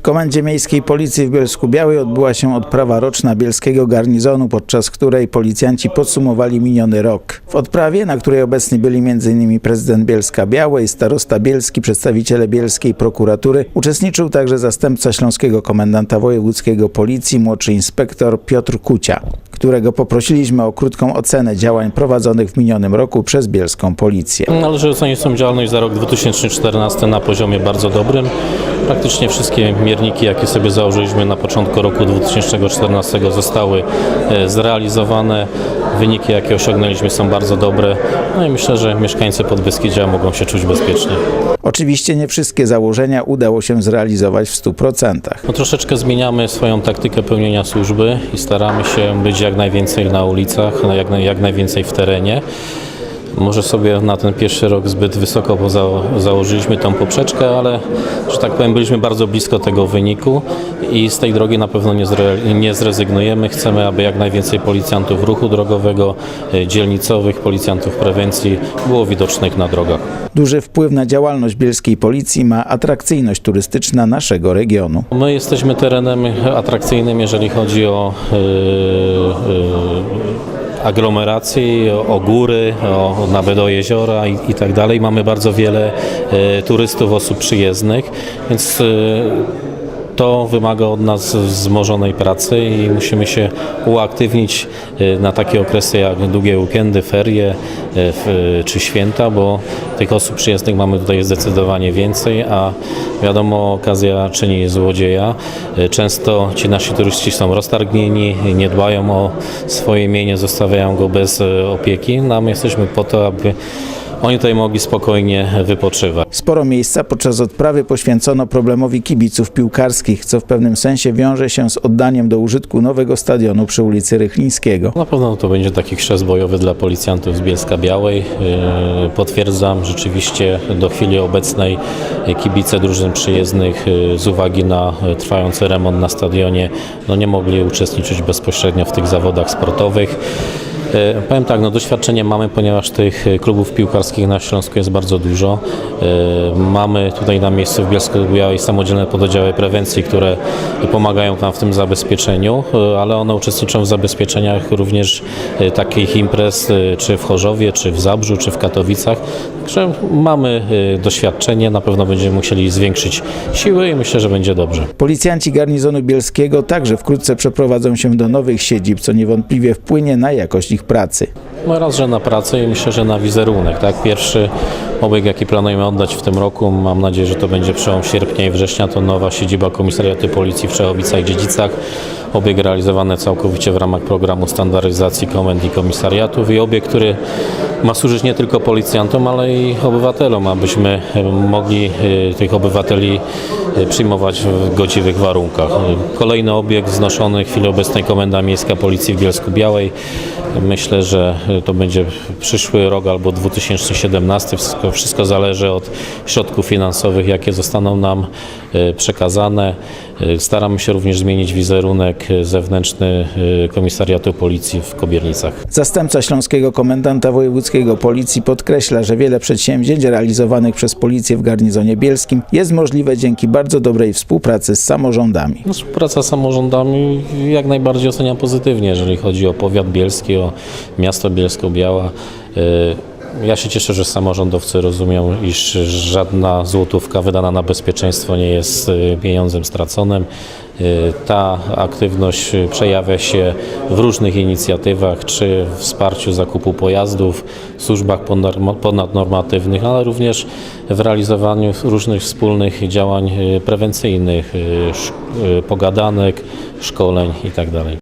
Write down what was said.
W Komendzie Miejskiej Policji w Bielsku Białej odbyła się odprawa roczna bielskiego garnizonu, podczas której policjanci podsumowali miniony rok. W odprawie, na której obecni byli m.in. prezydent Bielska Białej, starosta bielski, przedstawiciele bielskiej prokuratury, uczestniczył także zastępca śląskiego komendanta wojewódzkiego policji, młodszy inspektor Piotr Kucia, którego poprosiliśmy o krótką ocenę działań prowadzonych w minionym roku przez bielską policję. Należy ocenić tą działalność za rok 2014 na poziomie bardzo dobrym. Praktycznie wszystkie mierniki, jakie sobie założyliśmy na początku roku 2014 zostały e, zrealizowane. Wyniki, jakie osiągnęliśmy są bardzo dobre. No i myślę, że mieszkańcy Podbeskidzia mogą się czuć bezpiecznie. Oczywiście nie wszystkie założenia udało się zrealizować w 100%. No, troszeczkę zmieniamy swoją taktykę pełnienia służby i staramy się być jak najwięcej na ulicach, jak, jak najwięcej w terenie. Może sobie na ten pierwszy rok zbyt wysoko założyliśmy tą poprzeczkę, ale że tak powiem byliśmy bardzo blisko tego wyniku i z tej drogi na pewno nie, zre, nie zrezygnujemy. Chcemy, aby jak najwięcej policjantów ruchu drogowego, e, dzielnicowych, policjantów prewencji było widocznych na drogach. Duży wpływ na działalność bielskiej policji ma atrakcyjność turystyczna naszego regionu. My jesteśmy terenem atrakcyjnym, jeżeli chodzi o yy, yy, aglomerację, o, góry, o, nawet o jeziora i, i tak dalej. Mamy bardzo wiele yy, turystów, osób przyjezdnych, więc yy, to wymaga od nas wzmożonej pracy i musimy się uaktywnić y, na takie okresy jak długie weekendy, ferie y, czy święta, bo tych osób przyjezdnych mamy tutaj zdecydowanie więcej, a wiadomo okazja czyni złodzieja. Y, Często ci nasi turyści są roztargnieni, nie dbają o swoje mienie, zostawiają go bez opieki. No, my jesteśmy po to, aby oni tutaj mogli spokojnie wypoczywać. Sporo miejsca podczas odprawy poświęcono problemowi kibiców piłkarskich, co w pewnym sensie wiąże się z oddaniem do użytku nowego stadionu przy ulicy Rychlińskiego. Na pewno to będzie taki chrzest bojowy dla policjantów z Bielska Białej. Yy, Potwierdzam, rzeczywiście do chwili obecnej kibice drużyn przyjezdnych yy, z uwagi na yy, trwający remont na stadionie no nie mogli uczestniczyć bezpośrednio w tych zawodach sportowych. E, Powiem tak, no doświadczenie mamy, ponieważ tych e, klubów piłkarskich na Śląsku jest bardzo dużo. E, Mamy tutaj na miejscu w Bielsku Białej samodzielne pododdziały prewencji, które pomagają nam w tym zabezpieczeniu, ale one uczestniczą w zabezpieczeniach również takich imprez, czy w Chorzowie, czy w Zabrzu, czy w Katowicach. Także mamy doświadczenie, na pewno będziemy musieli zwiększyć siły i myślę, że będzie dobrze. Policjanci garnizonu bielskiego także wkrótce przeprowadzą się do nowych siedzib, co niewątpliwie wpłynie na jakość ich pracy. No raz, że na pracę i myślę, że na wizerunek. Tak? Pierwszy obieg, jaki planujemy oddać w tym roku, mam nadzieję, że to będzie przełom sierpnia i września, to nowa siedziba Komisariatu Policji w Czechowicach i Dziedzicach. Obieg realizowany całkowicie w ramach programu standaryzacji komend i komisariatów i obieg, który ma służyć nie tylko policjantom, ale i obywatelom, abyśmy mogli e, tych obywateli e, przyjmować w godziwych warunkach. Kolejny obieg znoszony w chwili obecnej Komenda Miejska Policji w Bielsku Białej. Myślę, że to będzie przyszły rok albo 2017. Wszystko, wszystko zależy od środków finansowych, jakie zostaną nam e, przekazane. E, Staramy się również zmienić wizerunek zewnętrzny e, Komisariatu Policji w Kobiernicach. Zastępca śląskiego komendanta wojewódzkiego policji podkreśla, że wiele przedsięwzięć realizowanych przez policję w garnizonie bielskim jest możliwe dzięki bardzo dobrej współpracy z samorządami. No, Współpraca z samorządami jak najbardziej oceniam pozytywnie, jeżeli chodzi o powiat bielski, o miasto Bielsko-Biała. Y, Ja się cieszę, że samorządowcy rozumią, iż żadna złotówka wydana na bezpieczeństwo nie jest y, pieniądzem straconym. Y, Ta aktywność przejawia się w różnych inicjatywach, czy w wsparciu zakupu pojazdów, służbach ponadnorm- ponadnormatywnych, ale również w realizowaniu różnych wspólnych działań prewencyjnych, pogadanek, szkoleń itd.